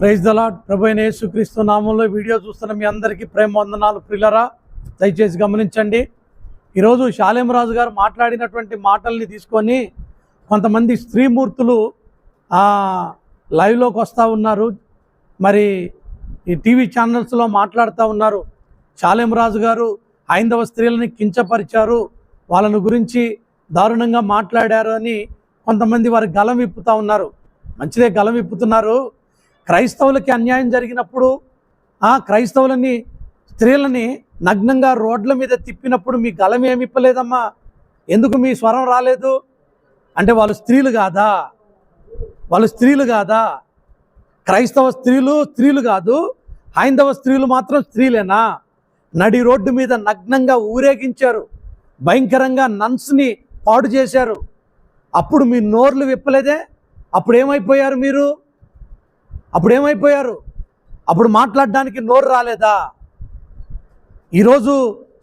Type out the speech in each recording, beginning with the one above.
Praise the Lord ప్రభు అయిన యేసుక్రీస్తు నామంలో వీడియో చూస్తున్న మీ అందరికీ ప్రేమ వందనాలు. ప్రిల్లరా దయచేసి గమనించండి. ఈరోజు శాలేమరాజు గారు మాట్లాడినటువంటి మాటల్ని తీసుకొని కొంతమంది స్త్రీమూర్తులు లైవ్లోకి వస్తూ ఉన్నారు. మరి ఈ టీవీ ఛానల్స్లో మాట్లాడుతూ ఉన్నారు. శాలేమరాజు గారు హైందవ స్త్రీలని కించపరిచారు. వాళ్ళను గురించి దారుణంగా మాట్లాడారు అని కొంతమంది వారి గలం విప్పుతూ ఉన్నారు. మంచిదే గలం విప్పుతున్నారు. క్రైస్తవులకి అన్యాయం జరిగినప్పుడు ఆ క్రైస్తవులని స్త్రీలని నగ్నంగా రోడ్ల మీద తిప్పినప్పుడు మీ గలం ఏమి ఇప్పలేదమ్మా? ఎందుకు మీ స్వరం రాలేదు? అంటే వాళ్ళు స్త్రీలు కాదా? వాళ్ళు స్త్రీలు కాదా? క్రైస్తవ స్త్రీలు స్త్రీలు కాదు హైందవ స్త్రీలు మాత్రం స్త్రీలేనా? నడి రోడ్డు మీద నగ్నంగా ఊరేగించారు భయంకరంగా నన్స్ని పాడు చేశారు. అప్పుడు మీ నోర్లు విప్పలేదే? అప్పుడు ఏమైపోయారు మీరు? అప్పుడు ఏమైపోయారు అప్పుడు మాట్లాడడానికి నోరు రాలేదా? ఈరోజు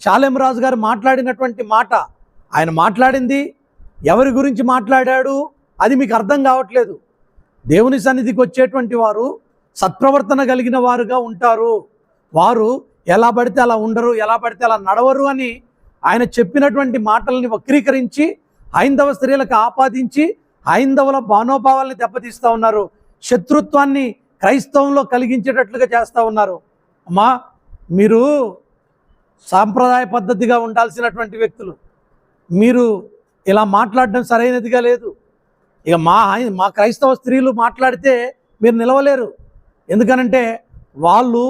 శాలెంరాజు గారు మాట్లాడినటువంటి మాట ఆయన మాట్లాడింది ఎవరి గురించి మాట్లాడాడు అది మీకు అర్థం కావట్లేదు. దేవుని సన్నిధికి వచ్చేటువంటి వారు సత్ప్రవర్తన కలిగిన వారుగా ఉంటారు. వారు ఎలా పడితే అలా ఉండరు ఎలా పడితే అలా నడవరు అని ఆయన చెప్పినటువంటి మాటల్ని వక్రీకరించి హైందవ స్త్రీలకు ఆపాదించి హైందవుల భానోభావాల్ని దెబ్బతీస్తూ ఉన్నారు. శత్రుత్వాన్ని క్రైస్తవంలో కలిగించేటట్లుగా చేస్తూ ఉన్నారు. అమ్మా మీరు సాంప్రదాయ పద్ధతిగా ఉండాల్సినటువంటి వ్యక్తులు. మీరు ఇలా మాట్లాడడం సరైనదిగా లేదు. ఇక మా మా క్రైస్తవ స్త్రీలు మాట్లాడితే మీరు నిలవలేరు. ఎందుకనంటే వాళ్ళు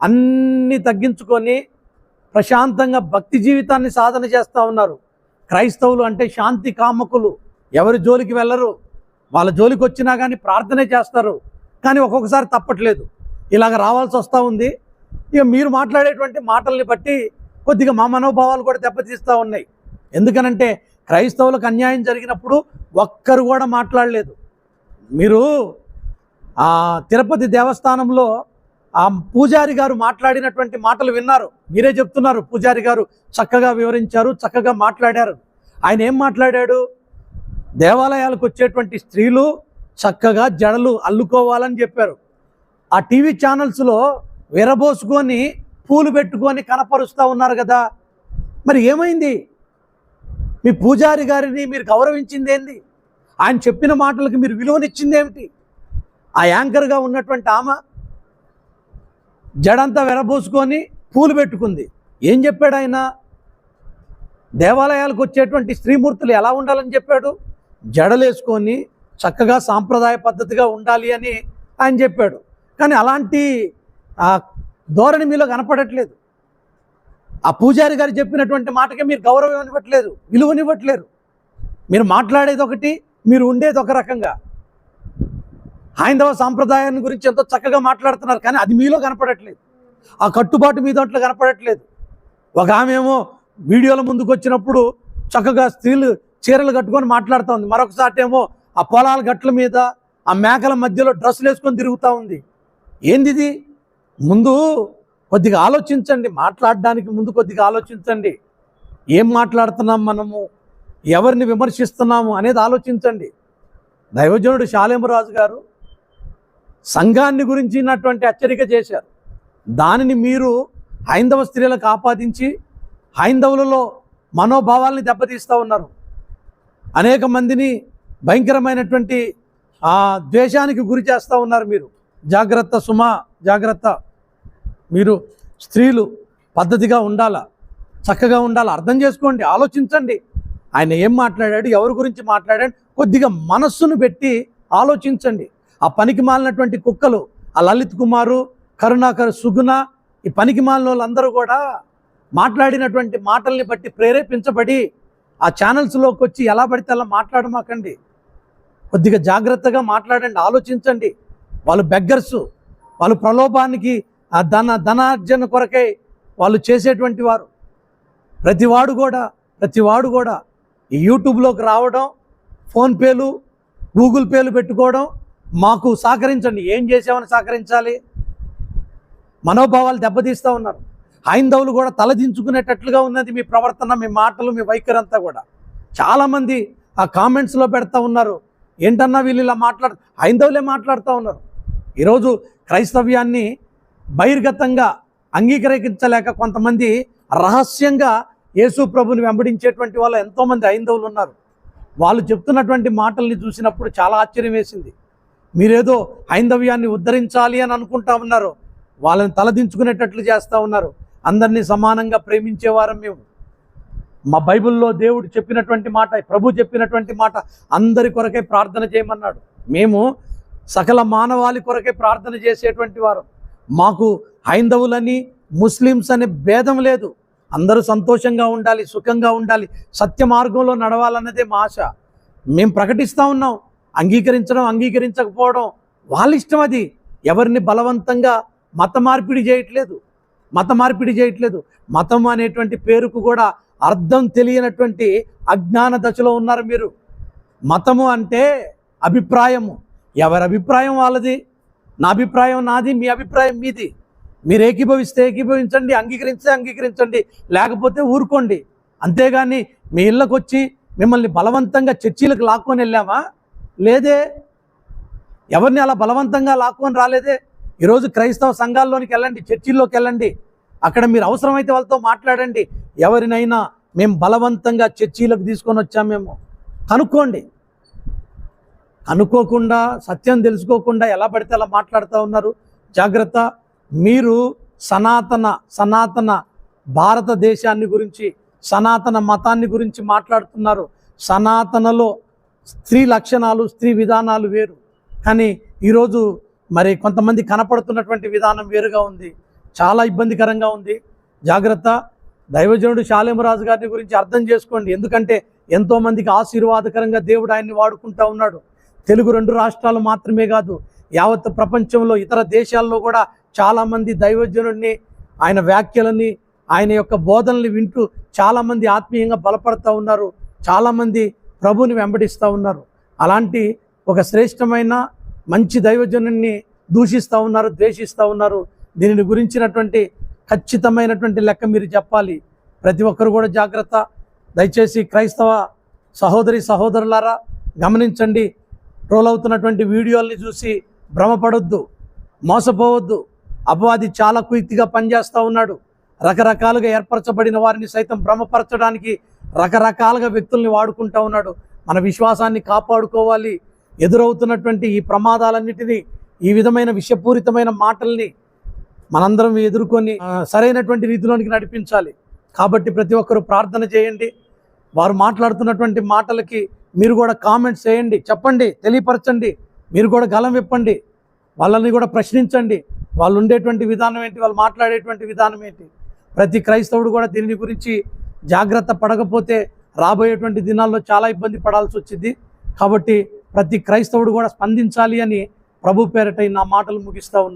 అన్నీ తగ్గించుకొని ప్రశాంతంగా భక్తి జీవితాన్ని సాధన చేస్తూ ఉన్నారు. క్రైస్తవులు అంటే శాంతి కామకులు. ఎవరి జోలికి వెళ్ళరు. వాళ్ళ జోలికి వచ్చినా కానీ ప్రార్థనే చేస్తారు. కానీ ఒక్కొక్కసారి తప్పట్లేదు. ఇలాగ రావాల్సి వస్తూ ఉంది. ఇక మీరు మాట్లాడేటువంటి మాటల్ని బట్టి కొద్దిగా మా మనోభావాలు కూడా దెబ్బతీస్తూ ఉన్నాయి. ఎందుకనంటే క్రైస్తవులకు అన్యాయం జరిగినప్పుడు ఒక్కరు కూడా మాట్లాడలేదు. మీరు ఆ తిరుపతి దేవస్థానంలో ఆ పూజారి గారు మాట్లాడినటువంటి మాటలు విన్నారు. మీరే చెప్తున్నారు. పూజారి గారు చక్కగా వివరించారు చక్కగా మాట్లాడారు. ఆయన ఏం మాట్లాడాడు? దేవాలయాలకు వచ్చేటువంటి స్త్రీలు చక్కగా జడలు అల్లుకోవాలని చెప్పారు. ఆ టీవీ ఛానల్స్లో విరబోసుకొని పూలు పెట్టుకొని కనపరుస్తూ ఉన్నారు కదా. మరి ఏమైంది? మీ పూజారి గారిని మీరు గౌరవించింది ఏంది? ఆయన చెప్పిన మాటలకు మీరు విలువనిచ్చింది ఏమిటి? ఆ యాంకర్గా ఉన్నటువంటి ఆమె జడంతా వెరబోసుకొని పూలు పెట్టుకుంది. ఏం చెప్పాడు ఆయన? దేవాలయాలకు వచ్చేటువంటి స్త్రీమూర్తులు ఎలా ఉండాలని చెప్పాడు? జడలేసుకొని చక్కగా సాంప్రదాయ పద్ధతిగా ఉండాలి అని ఆయన చెప్పాడు. కానీ అలాంటి ఆ ధోరణి మీలో కనపడట్లేదు. ఆ పూజారి గారు చెప్పినటువంటి మాటకే మీరు గౌరవం ఇవ్వట్లేదు విలువనివ్వట్లేరు మీరు మాట్లాడేది ఒకటి మీరు ఉండేది ఒక రకంగా. హైందవ సాంప్రదాయాన్ని గురించి ఎంతో చక్కగా మాట్లాడుతున్నారు కానీ అది మీలో కనపడట్లేదు. ఆ కట్టుబాటు మీ దాంట్లో కనపడట్లేదు. ఒక ఆమె ఏమో వీడియోల ముందుకు వచ్చినప్పుడు చక్కగా స్త్రీలు చీరలు కట్టుకొని మాట్లాడుతూ ఉంది. మరొకసారి ఏమో ఆ పొలాల గట్ల మీద ఆ మేకల మధ్యలో డ్రెస్సులు వేసుకొని తిరుగుతూ ఉంది. ఏంది ఇది ముందు కొద్దిగా ఆలోచించండి. మాట్లాడడానికి ముందు కొద్దిగా ఆలోచించండి. ఏం మాట్లాడుతున్నాం మనము? ఎవరిని విమర్శిస్తున్నాము అనేది ఆలోచించండి. దైవజనుడు శాలేమరాజు గారు సంఘాన్ని గురించినటువంటి హెచ్చరిక చేశారు. దానిని మీరు హైందవ స్త్రీలకు ఆపాదించి హైందవులలో మనోభావాల్ని దెబ్బతీస్తూ ఉన్నారు. అనేక మందిని భయంకరమైనటువంటి ఆ ద్వేషానికి గురి చేస్తూ ఉన్నారు మీరు. జాగ్రత్త సుమా జాగ్రత్త. మీరు స్త్రీలు పద్ధతిగా ఉండాలా చక్కగా ఉండాలా అర్థం చేసుకోండి ఆలోచించండి. ఆయన ఏం మాట్లాడాడు ఎవరి గురించి మాట్లాడాడు కొద్దిగా మనస్సును పెట్టి ఆలోచించండి. ఆ పనికి మాలినటువంటి కుక్కలు ఆ లలిత్ కుమారు కరుణాకర్ సుగుణ ఈ పనికి మాలిన వాళ్ళందరూ కూడా మాట్లాడినటువంటి మాటల్ని బట్టి ప్రేరేపించబడి ఆ ఛానల్స్లోకి వచ్చి ఎలా పడితే అలా మాట్లాడమాకండి. కొద్దిగా జాగ్రత్తగా మాట్లాడండి ఆలోచించండి. వాళ్ళు బెగ్గర్స్ వాళ్ళు ప్రలోభానికి ఆ ధన ధనార్జన కొరకై వాళ్ళు చేసేటువంటి వారు. ప్రతివాడు కూడా ప్రతివాడు కూడా ఈ యూట్యూబ్లోకి రావడం ఫోన్పేలు గూగుల్ పేలు పెట్టుకోవడం మాకు సహకరించండి. ఏం చేసామని సహకరించాలి? మనోభావాలు దెబ్బతీస్తూ ఉన్నారు. హైందవులు కూడా తలదించుకునేటట్లుగా ఉన్నది మీ ప్రవర్తన మీ మాటలు మీ వైఖరి అంతా కూడా. చాలామంది ఆ కామెంట్స్లో పెడతా ఉన్నారు. ఏంటన్నా వీళ్ళు ఇలా మాట్లాడు హైందవులే మాట్లాడుతూ ఉన్నారు. ఈరోజు క్రైస్తవ్యాన్ని బహిర్గతంగా అంగీకరించలేక కొంతమంది రహస్యంగా యేసు ప్రభుని వెంబడించేటువంటి వాళ్ళు ఎంతోమంది హైందవులు ఉన్నారు. వాళ్ళు చెప్తున్నటువంటి మాటల్ని చూసినప్పుడు చాలా ఆశ్చర్యం వేసింది. మీరేదో హైందవ్యాన్ని ఉద్ధరించాలి అని అనుకుంటా ఉన్నారు. వాళ్ళని తలదించుకునేటట్లు చేస్తూ ఉన్నారు. అందరినీ సమానంగా ప్రేమించేవారం మేము. మా బైబిల్లో దేవుడు చెప్పినటువంటి మాట ప్రభు చెప్పినటువంటి మాట అందరి కొరకే ప్రార్థన చేయమన్నాడు. మేము సకల మానవాళి కొరకే ప్రార్థన చేసేటువంటి వారు. మాకు హైందవులని ముస్లిమ్స్ అనే భేదం లేదు. అందరూ సంతోషంగా ఉండాలి సుఖంగా ఉండాలి సత్య మార్గంలో నడవాలన్నదే మా ఆశ. మేము ప్రకటిస్తూ ఉన్నాం అంగీకరించడం అంగీకరించకపోవడం వాళ్ళ ఇష్టం అది. ఎవరిని బలవంతంగా మత మార్పిడి చేయట్లేదు. మత మార్పిడి చేయట్లేదు. మతం అనేటువంటి పేరుకు కూడా అర్థం తెలియనటువంటి అజ్ఞాన దశలో ఉన్నారు మీరు. మతము అంటే అభిప్రాయము. ఎవరి అభిప్రాయం వాళ్ళది? నా అభిప్రాయం నాది మీ అభిప్రాయం మీది. మీరు ఏకీభవిస్తే ఏకీభవించండి అంగీకరిస్తే అంగీకరించండి లేకపోతే ఊరుకోండి. అంతేగాని మీ ఇళ్ళకు వచ్చి మిమ్మల్ని బలవంతంగా చర్చీలకు లాక్కొని వెళ్ళామా? లేదే. ఎవరిని అలా బలవంతంగా లాక్కొని రాలేదే? ఈరోజు క్రైస్తవ సంఘాల్లోనికి వెళ్ళండి చర్చిల్లోకి వెళ్ళండి. అక్కడ మీరు అవసరమైతే వాళ్ళతో మాట్లాడండి. ఎవరినైనా మేము బలవంతంగా చర్చీలకు తీసుకొని వచ్చాం మేము. కనుక్కోండి. కనుక్కోకుండా సత్యం తెలుసుకోకుండా ఎలా పడితే అలా మాట్లాడుతూ ఉన్నారు. జాగ్రత్త. మీరు సనాతన సనాతన భారతదేశాన్ని గురించి సనాతన మతాన్ని గురించి మాట్లాడుతున్నారు. సనాతనలో స్త్రీ లక్షణాలు స్త్రీ విధానాలు వేరు. కానీ ఈరోజు మరి కొంతమంది కనపడుతున్నటువంటి విధానం వేరుగా ఉంది. చాలా ఇబ్బందికరంగా ఉంది. జాగ్రత్త. దైవజనుడు శాలేమరాజు గారిని గురించి అర్థం చేసుకోండి. ఎందుకంటే ఎంతోమందికి ఆశీర్వాదకరంగా దేవుడు ఆయన్ని వాడుకుంటా ఉన్నాడు. తెలుగు రెండు రాష్ట్రాలు మాత్రమే కాదు యావత్ ప్రపంచంలో ఇతర దేశాల్లో కూడా చాలామంది దైవజనుడిని ఆయన వ్యాఖ్యలని ఆయన యొక్క బోధనలు వింటూ చాలామంది ఆత్మీయంగా బలపడతా ఉన్నారు. చాలామంది ప్రభుని వెంబడిస్తూ ఉన్నారు. అలాంటి ఒక శ్రేష్టమైన మంచి దైవజనుని దూషిస్తూ ఉన్నారు ద్వేషిస్తూ ఉన్నారు. దీనిని గురించినటువంటి ఖచ్చితమైనటువంటి లెక్క మీరు చెప్పాలి. ప్రతి ఒక్కరు కూడా జాగ్రత్త. దయచేసి క్రైస్తవ సహోదరి సహోదరులారా గమనించండి. ట్రోల్ అవుతున్నటువంటి వీడియోల్ని చూసి భ్రమపడొద్దు మోసపోవద్దు. అపవాది చాలా కుయుక్తిగా పనిచేస్తూ ఉన్నాడు. రకరకాలుగా ఏర్పరచబడిన వారిని సైతం భ్రమపరచడానికి రకరకాలుగా వ్యక్తుల్ని వాడుకుంటూ ఉన్నాడు. మన విశ్వాసాన్ని కాపాడుకోవాలి. ఎదురవుతున్నటువంటి ఈ ప్రమాదాలన్నిటినీ ఈ విధమైన విషపూరితమైన మాటల్ని మనందరం ఎదుర్కొని సరైనటువంటి రీతిలోనికి నడిపించాలి. కాబట్టి ప్రతి ఒక్కరూ ప్రార్థన చేయండి. వారు మాట్లాడుతున్నటువంటి మాటలకి మీరు కూడా కామెంట్స్ చేయండి. చెప్పండి తెలియపరచండి. మీరు కూడా గలం విప్పండి. వాళ్ళని కూడా ప్రశ్నించండి. వాళ్ళు ఉండేటువంటి విధానం ఏంటి? వాళ్ళు మాట్లాడేటువంటి విధానం ఏంటి? ప్రతి క్రైస్తవుడు కూడా దీని గురించి జాగ్రత్త పడకపోతే రాబోయేటువంటి దినాల్లో చాలా ఇబ్బంది పడాల్సి వచ్చింది. కాబట్టి ప్రతి క్రైస్తవుడు కూడా స్పందించాలి అని ప్రభు పేరిట నా మాటలు ముగిస్తా ఉన్నా